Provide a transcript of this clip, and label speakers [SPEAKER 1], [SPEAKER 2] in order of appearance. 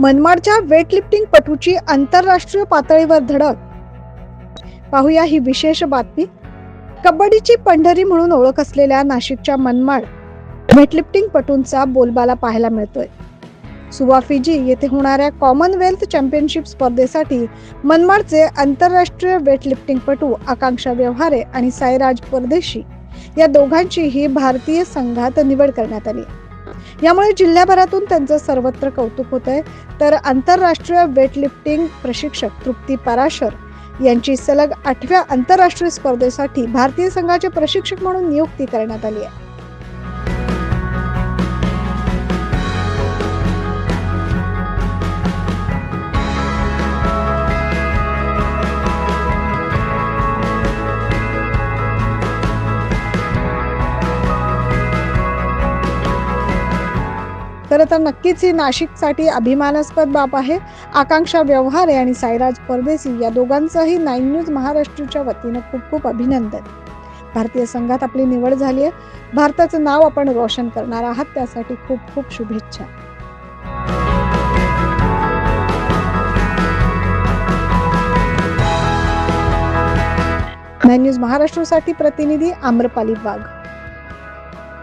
[SPEAKER 1] मनमाडच्या weightlifting पटूची आंतरराष्ट्रीय पातळीवर धडक. पाहूया ही विशेष बातमी. कबड्डीची पंढरी म्हणून ओळख असलेल्या नाशिकच्या मनमाड वेटलिफ्टिंग पटूंचा बोलबाला पाहायला मिळतोय. सुवाफिजी येथे होणाऱ्या कॉमनवेल्थ चॅम्पियनशिप स्पर्धेसाठी मनमाडचे आंतरराष्ट्रीय वेटलिफ्टिंग पटू आकांक्षा व्यवहारे आणि साईराज परदेशी या दोघांचीही भारतीय संघात निवड करण्यात आली. यामुळे जिल्ह्याभरातून त्यांचं सर्वत्र कौतुक होत आहे तर आंतरराष्ट्रीय वेटलिफ्टिंग प्रशिक्षक तृप्ती पराशर यांची सलग आठव्या आंतरराष्ट्रीय स्पर्धेसाठी भारतीय संघाचे प्रशिक्षक म्हणून नियुक्ती करण्यात आली आहे. खरं तर नक्कीच ही नाशिकसाठी अभिमानास्पद बाब आहे. आकांक्षा व्यवहारे आणि साईराज परदेसी या दोघांचंही नाईन न्यूज महाराष्ट्राच्या वतीनं खूप खूप अभिनंदन. भारतीय संघात आपली निवड झाली आहे. भारताचं नाव आपण रोशन करणार आहात. त्यासाठी खूप खूप शुभेच्छा. नाईन न्यूज महाराष्ट्रासाठी प्रतिनिधी आम्रपाली वाघ.